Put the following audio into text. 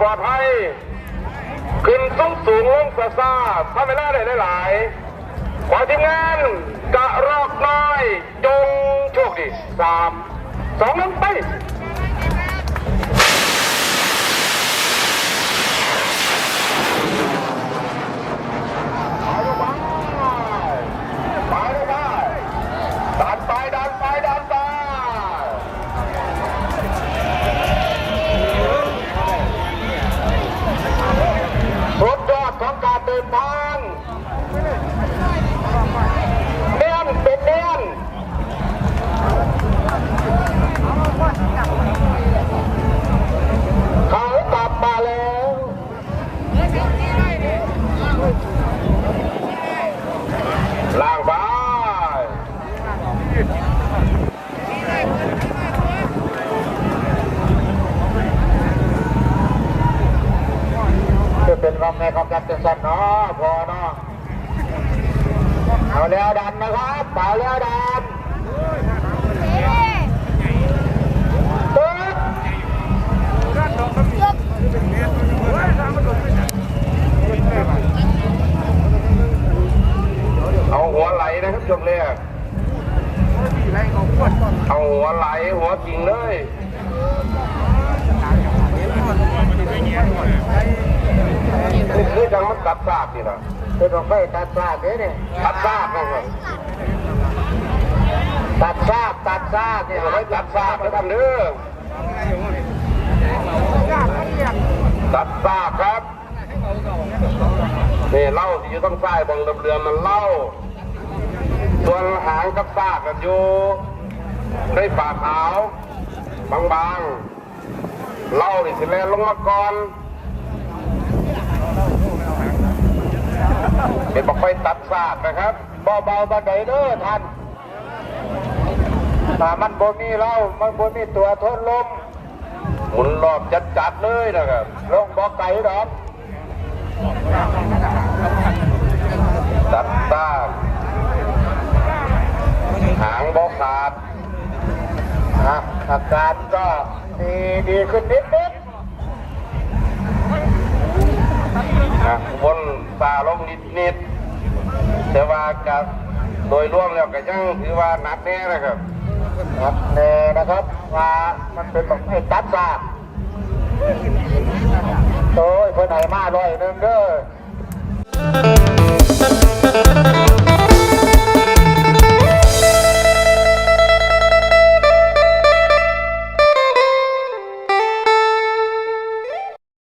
ปลอดภัย ขึ้นสูงสูงลงซาซาทำเวลาได้หลาย ขอทีมงานกะรอกน้อย จงโชคดีสามสองหนึ่งไป ของการเดินทางเนียนเป็นเนียนเขากลับมาแล้วล่างไป จะ เป็นความในความรักจะสั่นเนาะพอเนาะเอาแล้วดันนะครับเอาแล้วดันเอาหัวไหลนะครับจบเลยเอาหัวไหลหัวกิ่งเลย นี่คือจังมันตัดซากนี่นะเป็นของไฟตัดซากเนี่ยเนี่ยตัดซากนะครับตัดซากตัดซากนี่เนี่ยเอาไว้ตัดซากนะท่านเด้อตัดซากครับนี่เล่าที่อยู่ต้องใต้บองเรือมันเล่าส่วนหางกับซากกันอยู่ในฝ่าขาวบางๆเล่านี่สิแลนลงมาก่อน เป็นบอกไฟตัดซากนะครับเบาๆบันไดเด้อท่านถ้ามันบ่มีเรามันบ่มีตัวทนลมหมุนรอบจัดๆเลยนะครับลงบ่ไก่ดอกตัดซากหางบอขาดอาการก็มีดีขึ้นนิดนิด นะบน ตาลงนิดนิดแต่ว่ากับโดยรวมแล้วก็ยังถือว่าหนักแน่นะครับนัดแน่นะครับว่ามันเป็นของไฟตัดซาโอ้ยเพิ่นให้มาร้อยหนึงเด้อ